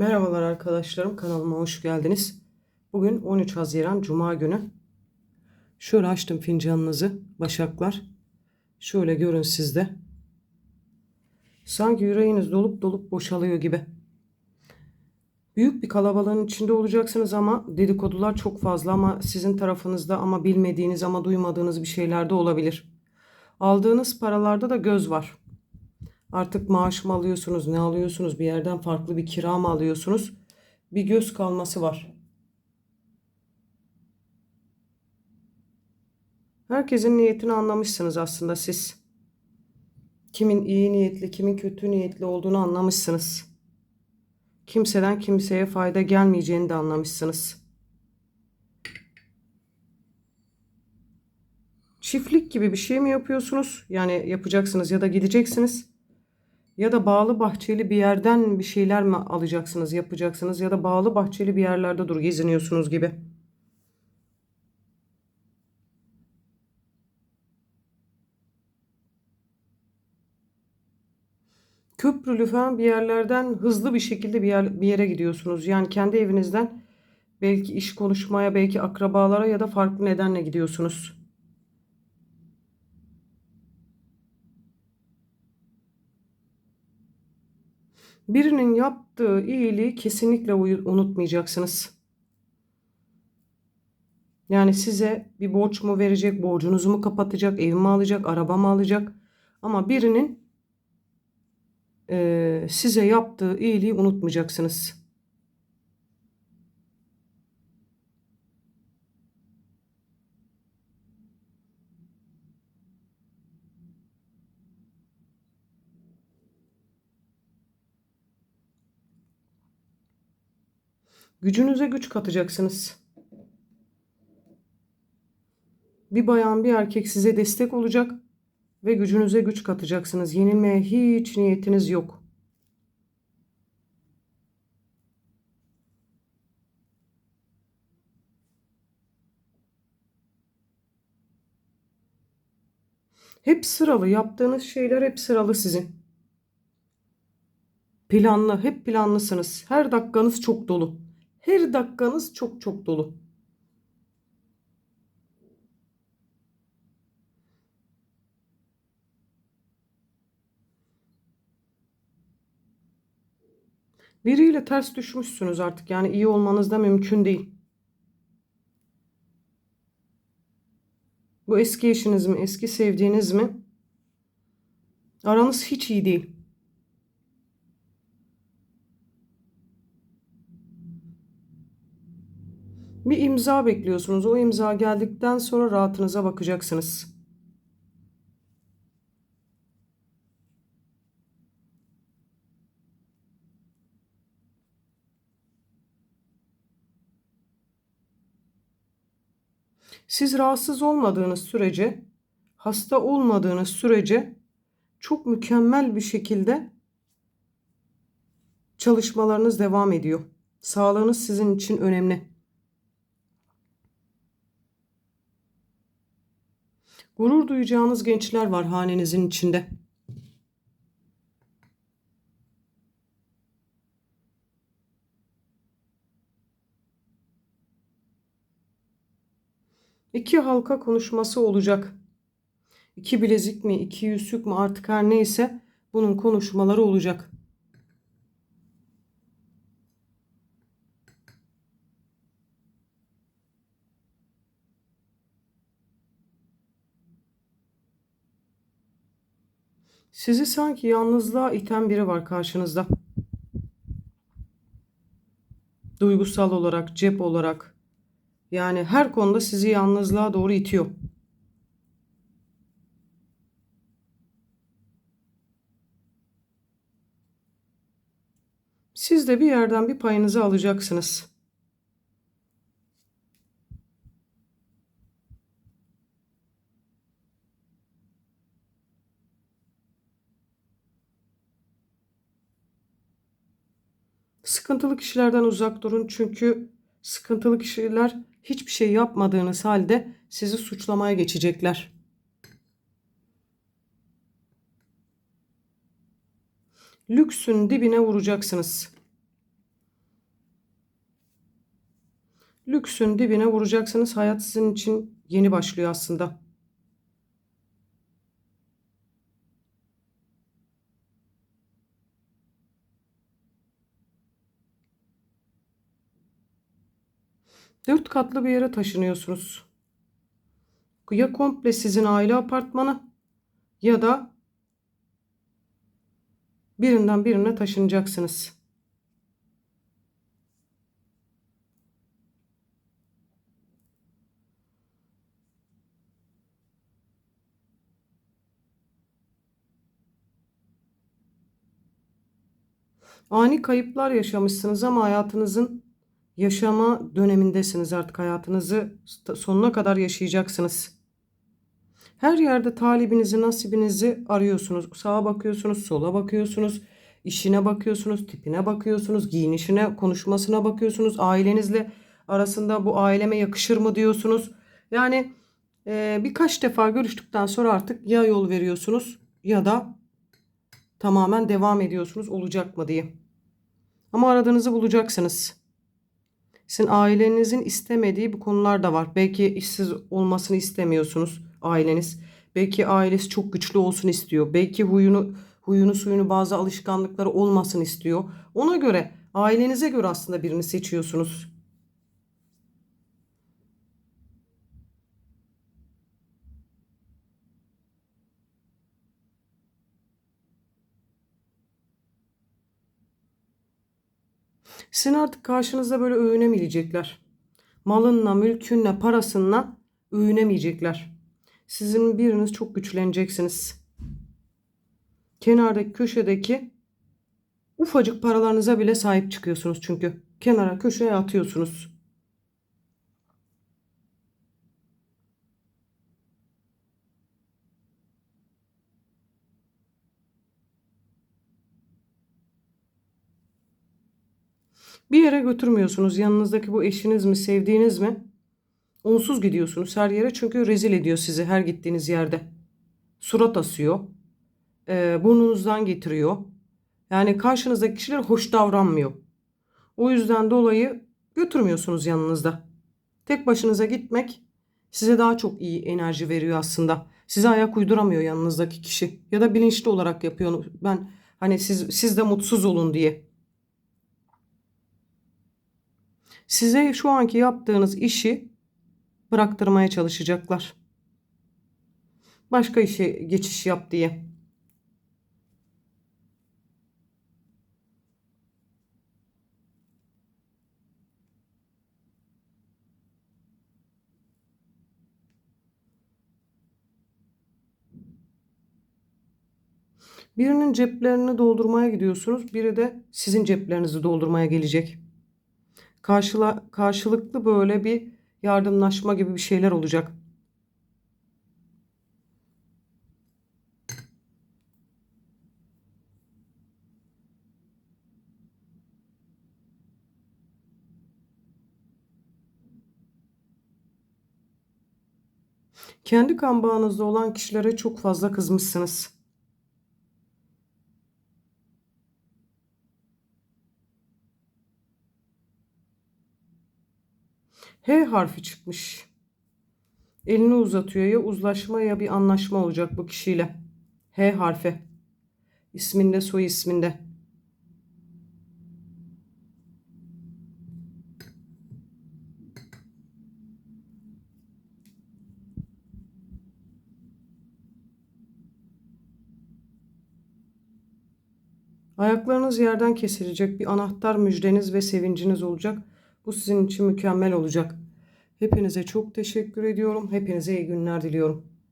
Merhabalar arkadaşlarım kanalıma hoş geldiniz. Bugün 13 Haziran Cuma günü. Şöyle açtım fincanınızı başaklar. Şöyle görün sizde. Sanki yüreğiniz dolup dolup boşalıyor gibi. Büyük bir kalabalığın içinde olacaksınız ama dedikodular çok fazla ama sizin tarafınızda ama bilmediğiniz ama duymadığınız bir şeyler de olabilir. Aldığınız paralarda da göz var. Artık maaş mı alıyorsunuz, ne alıyorsunuz, bir yerden farklı bir kira mı alıyorsunuz? Bir göz kalması var. Herkesin niyetini anlamışsınız aslında siz. Kimin iyi niyetli, kimin kötü niyetli olduğunu anlamışsınız. Kimseden kimseye fayda gelmeyeceğini de anlamışsınız. Çiftlik gibi bir şey mi yapıyorsunuz? Yani yapacaksınız ya da gideceksiniz. Ya da bağlı bahçeli bir yerden bir şeyler mi alacaksınız, yapacaksınız ya da bağlı bahçeli bir yerlerde dur geziniyorsunuz gibi. Köprülü falan bir yerlerden hızlı bir şekilde bir, yer, bir yere gidiyorsunuz. Yani kendi evinizden belki iş konuşmaya, belki akrabalara ya da farklı nedenle gidiyorsunuz. Birinin yaptığı iyiliği kesinlikle unutmayacaksınız. Yani size bir borç mu verecek, borcunuzu mu kapatacak, ev mi alacak, araba mı alacak? Ama birinin eee, size yaptığı iyiliği unutmayacaksınız. Gücünüze güç katacaksınız. Bir bayan bir erkek size destek olacak ve gücünüze güç katacaksınız. Yenilmeye hiç niyetiniz yok. Hep sıralı yaptığınız şeyler hep sıralı sizin. Planlı, hep planlısınız. Her dakikanız çok dolu. Her dakikanız çok çok dolu. Biriyle ters düşmüşsünüz artık. Yani iyi olmanız da mümkün değil. Bu eski eşiniz mi, eski sevdiğiniz mi? Aranız hiç iyi değil. Bir imza bekliyorsunuz. O imza geldikten sonra rahatınıza bakacaksınız. Siz rahatsız olmadığınız sürece, hasta olmadığınız sürece çok mükemmel bir şekilde çalışmalarınız devam ediyor. Sağlığınız sizin için önemli. Gurur duyacağınız gençler var hanenizin içinde. İki halka konuşması olacak. İki bilezik mi, iki yüzük mü artık her neyse bunun konuşmaları olacak. Sizi sanki yalnızlığa iten biri var karşınızda. Duygusal olarak, cep olarak. Yani her konuda sizi yalnızlığa doğru itiyor. Siz de bir yerden bir payınızı alacaksınız. Sıkıntılı kişilerden uzak durun çünkü sıkıntılı kişiler hiçbir şey yapmadığınız halde sizi suçlamaya geçecekler. Lüksün dibine vuracaksınız. Lüksün dibine vuracaksınız. Hayat sizin için yeni başlıyor aslında. Dört katlı bir yere taşınıyorsunuz. Ya komple sizin aile apartmanı ya da birinden birine taşınacaksınız. Ani kayıplar yaşamışsınız ama hayatınızın yaşama dönemindesiniz artık hayatınızı sonuna kadar yaşayacaksınız. Her yerde talibinizi, nasibinizi arıyorsunuz. Sağa bakıyorsunuz, sola bakıyorsunuz, işine bakıyorsunuz, tipine bakıyorsunuz, giyinişine, konuşmasına bakıyorsunuz. Ailenizle arasında bu aileme yakışır mı diyorsunuz. Yani e, birkaç defa görüştükten sonra artık ya yol veriyorsunuz ya da tamamen devam ediyorsunuz olacak mı diye. Ama aradığınızı bulacaksınız. Sizin ailenizin istemediği bu konular da var. Belki işsiz olmasını istemiyorsunuz aileniz. Belki ailesi çok güçlü olsun istiyor. Belki huyunu huyunu suyunu bazı alışkanlıkları olmasın istiyor. Ona göre ailenize göre aslında birini seçiyorsunuz. Sizin artık karşınızda böyle övünemeyecekler. Malınla, mülkünle, parasınla övünemeyecekler. Sizin biriniz çok güçleneceksiniz. Kenardaki köşedeki ufacık paralarınıza bile sahip çıkıyorsunuz çünkü. Kenara köşeye atıyorsunuz. Bir yere götürmüyorsunuz. Yanınızdaki bu eşiniz mi, sevdiğiniz mi? Onsuz gidiyorsunuz her yere çünkü rezil ediyor sizi her gittiğiniz yerde. Surat asıyor. E, burnunuzdan getiriyor. Yani karşınızdaki kişiler hoş davranmıyor. O yüzden dolayı götürmüyorsunuz yanınızda. Tek başınıza gitmek size daha çok iyi enerji veriyor aslında. Size ayak uyduramıyor yanınızdaki kişi. Ya da bilinçli olarak yapıyor. Ben hani siz, siz de mutsuz olun diye. Size şu anki yaptığınız işi bıraktırmaya çalışacaklar. Başka işe geçiş yap diye. Birinin ceplerini doldurmaya gidiyorsunuz. Biri de sizin ceplerinizi doldurmaya gelecek. Karşıla, karşılıklı böyle bir yardımlaşma gibi bir şeyler olacak. Kendi kan bağınızda olan kişilere çok fazla kızmışsınız. H harfi çıkmış. Elini uzatıyor ya uzlaşma ya bir anlaşma olacak bu kişiyle. H harfi. İsminde soy isminde. Ayaklarınız yerden kesilecek bir anahtar müjdeniz ve sevinciniz olacak. Bu sizin için mükemmel olacak. Hepinize çok teşekkür ediyorum. Hepinize iyi günler diliyorum.